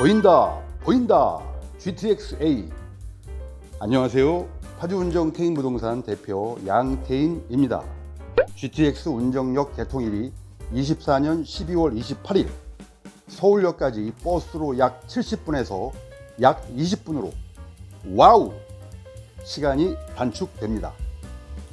보인다 보인다. GTX-A 안녕하세요. 파주운정 태인부동산 대표 양태인입니다. GTX 운정역 개통일이 24년 12월 28일 서울역까지 버스로 약 70분에서 약 20분으로 와우 시간이 단축됩니다.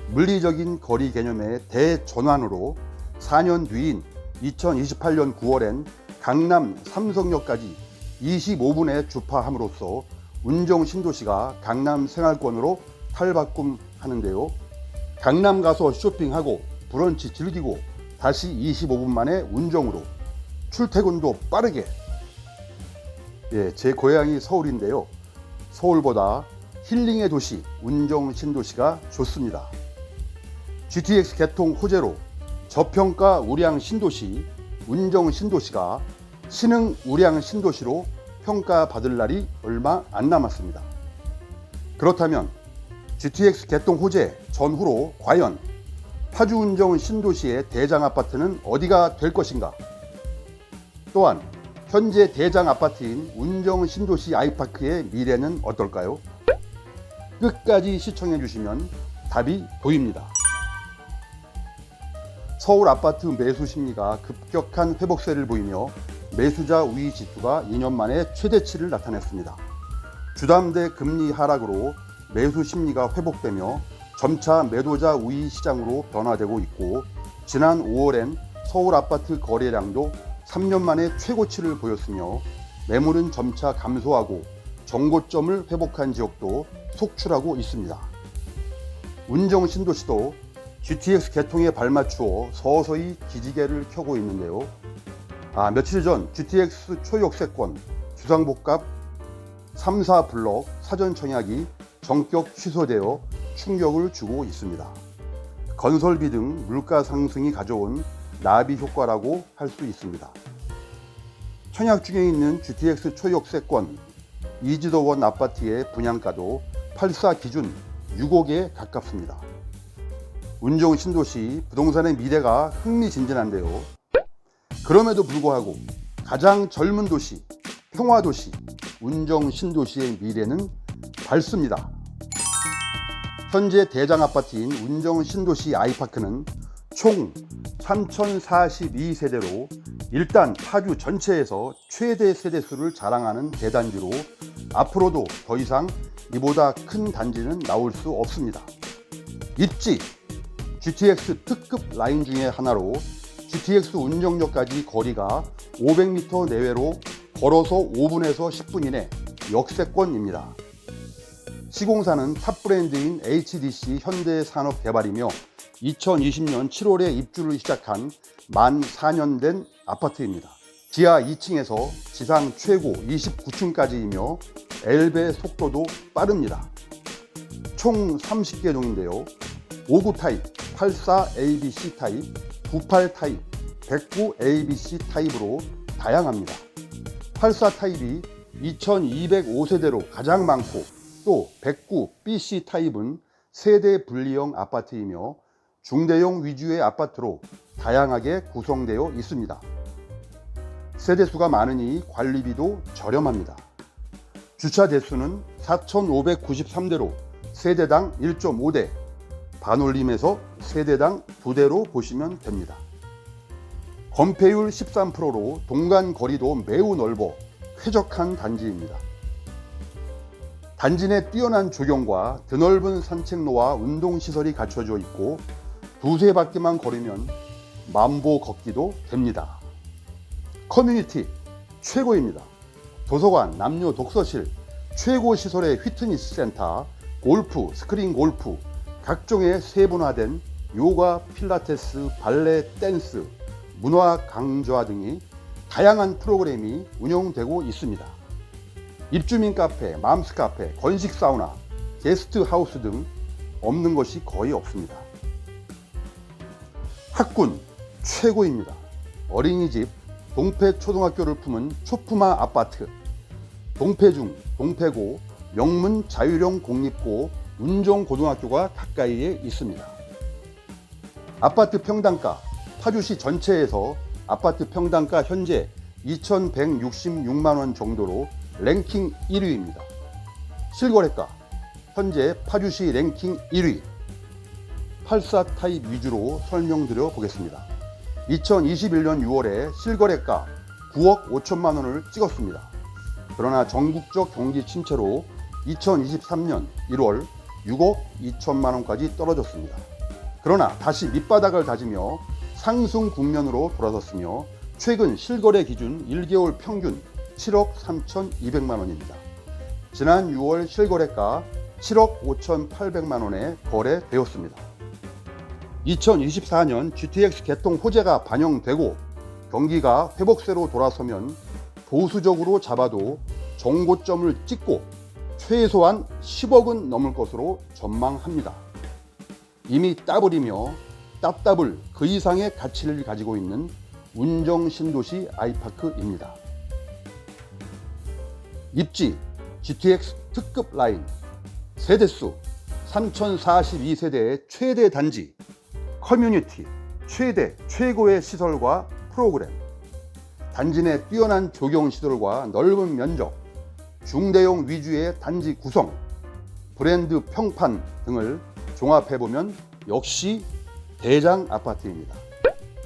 물리적인 거리 개념의 대전환으로 4년 뒤인 2028년 9월엔 강남 삼성역까지 25분에 주파함으로써 운정 신도시가 강남 생활권으로 탈바꿈하는데요. 강남 가서 쇼핑하고 브런치 즐기고 다시 25분 만에 운정으로 출퇴근도 빠르게 예, 제 고향이 서울인데요. 서울보다 힐링의 도시 운정 신도시가 좋습니다. GTX 개통 호재로 저평가 우량 신도시 운정 신도시가 신흥 우량 신도시로 평가받을 날이 얼마 안 남았습니다. 그렇다면 GTX 개통 호재 전후로 과연 파주 운정 신도시의 대장 아파트는 어디가 될 것인가? 또한 현재 대장 아파트인 운정 신도시 아이파크의 미래는 어떨까요? 끝까지 시청해 주시면 답이 보입니다. 서울 아파트 매수 심리가 급격한 회복세를 보이며 매수자 우위 지수가 2년 만에 최대치를 나타냈습니다. 주담대 금리 하락으로 매수 심리가 회복되며 점차 매도자 우위 시장으로 변화되고 있고 지난 5월엔 서울 아파트 거래량도 3년 만에 최고치를 보였으며 매물은 점차 감소하고 정고점을 회복한 지역도 속출하고 있습니다. 운정 신도시도 GTX 개통에 발맞추어 서서히 기지개를 켜고 있는데요. 아, 며칠 전 GTX 초역세권 주상복합 3, 4 블럭 사전 청약이 전격 취소되어 충격을 주고 있습니다. 건설비 등 물가 상승이 가져온 나비 효과라고 할 수 있습니다. 청약 중에 있는 GTX 초역세권 이지도원 아파트의 분양가도 84 기준 6억에 가깝습니다. 운정 신도시 부동산의 미래가 흥미진진한데요. 그럼에도 불구하고 가장 젊은 도시, 평화도시, 운정 신도시의 미래는 밝습니다. 현재 대장 아파트인 운정 신도시 아이파크는 총 3042세대로 일단 파주 전체에서 최대 세대수를 자랑하는 대단지로 앞으로도 더 이상 이보다 큰 단지는 나올 수 없습니다. 입지 GTX 특급 라인 중의 하나로 GTX 운정역까지 거리가 500m 내외로 걸어서 5분에서 10분 이내 역세권입니다. 시공사는 탑 브랜드인 HDC 현대산업개발이며 2020년 7월에 입주를 시작한 만 4년 된 아파트입니다. 지하 2층에서 지상 최고 29층까지이며 엘베 속도도 빠릅니다. 총 30개 동인데요. 59 타입, 84 ABC 타입, 98 타입, 109 ABC 타입으로 다양합니다. 84 타입이 2205세대로 가장 많고 또 109 BC 타입은 세대 분리형 아파트이며 중대형 위주의 아파트로 다양하게 구성되어 있습니다. 세대수가 많으니 관리비도 저렴합니다. 주차 대수는 4,593대로 세대당 1.5대, 반올림에서 세대당 2대로 보시면 됩니다. 건폐율 13%로 동간 거리도 매우 넓어 쾌적한 단지입니다. 단지 내 뛰어난 조경과 드넓은 산책로와 운동시설이 갖춰져 있고 두세 바퀴만 걸으면 만보 걷기도 됩니다. 커뮤니티 최고입니다. 도서관, 남녀 독서실, 최고 시설의 휘트니스 센터, 골프, 스크린 골프, 각종의 세분화된 요가, 필라테스, 발레, 댄스, 문화 강좌 등이 다양한 프로그램이 운영되고 있습니다. 입주민 카페, 맘스 카페, 건식 사우나, 게스트 하우스 등 없는 것이 거의 없습니다. 학군 최고입니다. 어린이집, 동패초등학교를 품은 초품화 아파트, 동패중, 동패고, 영문 자유령 공립고, 운정고등학교가 가까이에 있습니다. 아파트 평당가, 파주시 전체에서 아파트 평당가 현재 2,166만 원 정도로 랭킹 1위입니다. 실거래가 현재 파주시 랭킹 1위 84 타입 위주로 설명드려 보겠습니다. 2021년 6월에 실거래가 9억 5천만 원을 찍었습니다. 그러나 전국적 경기 침체로 2023년 1월 6억 2천만 원까지 떨어졌습니다. 그러나 다시 밑바닥을 다지며 상승 국면으로 돌아섰으며 최근 실거래 기준 1개월 평균 7억 3,200만 원입니다. 지난 6월 실거래가 7억 5,800만 원에 거래되었습니다. 2024년 GTX 개통 호재가 반영되고 경기가 회복세로 돌아서면 보수적으로 잡아도 정고점을 찍고 최소한 10억은 넘을 것으로 전망합니다. 이미 따블이며 따따블 그 이상의 가치를 가지고 있는 운정 신도시 아이파크입니다. 입지 GTX 특급 라인 세대수 3042세대의 최대 단지 커뮤니티 최대 최고의 시설과 프로그램 단지 내 뛰어난 조경 시설과 넓은 면적 중대형 위주의 단지 구성 브랜드 평판 등을 종합해 보면 역시 대장 아파트입니다.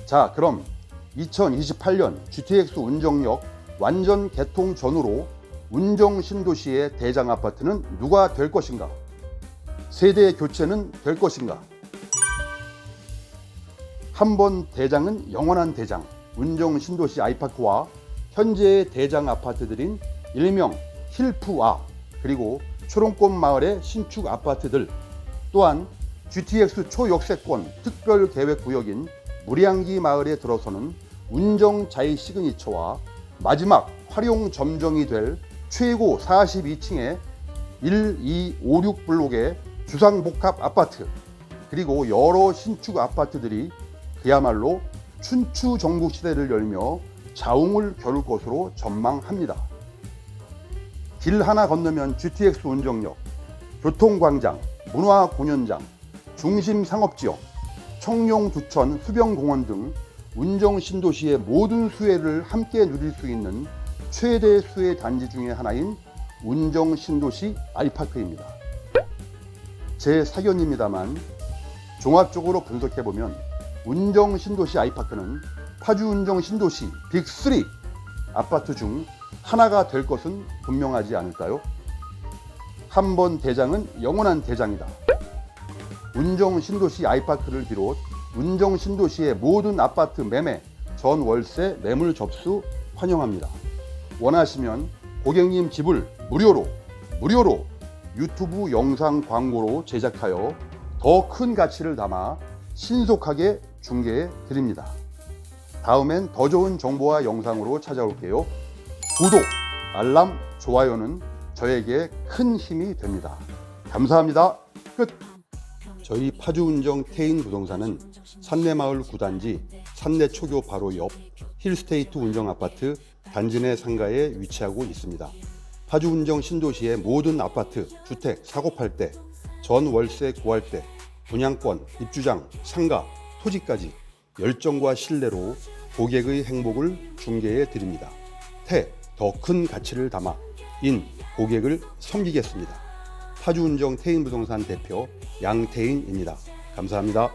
자, 그럼 2028년 GTX 운정역 완전 개통 전후로 운정 신도시의 대장 아파트는 누가 될 것인가? 세대 교체는 될 것인가? 한 번 대장은 영원한 대장, 운정 신도시 아이파크와 현재의 대장 아파트들인 일명 힐프와 그리고 초롱꽃 마을의 신축 아파트들 또한 GTX 초역세권 특별 계획 구역인 무량기 마을에 들어서는 운정 자이 시그니처와 마지막 활용 점정이 될 최고 42층의 1, 2, 5, 6 블록의 주상복합 아파트 그리고 여러 신축 아파트들이 그야말로 춘추 전국 시대를 열며 자웅을 겨룰 것으로 전망합니다. 길 하나 건너면 GTX 운정역, 교통광장, 문화 공연장, 중심 상업지역, 청룡 두천 수변공원 등 운정 신도시의 모든 수혜를 함께 누릴 수 있는 최대 수혜 단지 중의 하나인 운정 신도시 아이파크입니다. 제 사견입니다만 종합적으로 분석해 보면 운정 신도시 아이파크는 파주 운정 신도시 빅3 아파트 중 하나가 될 것은 분명하지 않을까요? 한 번 대장은 영원한 대장이다. 운정 신도시 아이파크를 비롯 운정 신도시의 모든 아파트 매매, 전 월세 매물 접수 환영합니다. 원하시면 고객님 집을 무료로 무료로 유튜브 영상 광고로 제작하여 더 큰 가치를 담아 신속하게 중개해 드립니다. 다음엔 더 좋은 정보와 영상으로 찾아올게요. 구독, 알람, 좋아요는 저에게 큰 힘이 됩니다. 감사합니다. 끝. 저희 파주운정 태인 부동산은 산내마을 구단지 산내초교 바로 옆 힐스테이트 운정 아파트 단지 내 상가에 위치하고 있습니다. 파주운정 신도시의 모든 아파트, 주택 사고 팔 때, 전 월세 구할 때, 분양권, 입주장, 상가, 토지까지 열정과 신뢰로 고객의 행복을 중개해 드립니다. 태, 더 큰 가치를 담아 인, 고객을 섬기겠습니다. 파주운정 태인부동산 대표 양태인입니다. 감사합니다.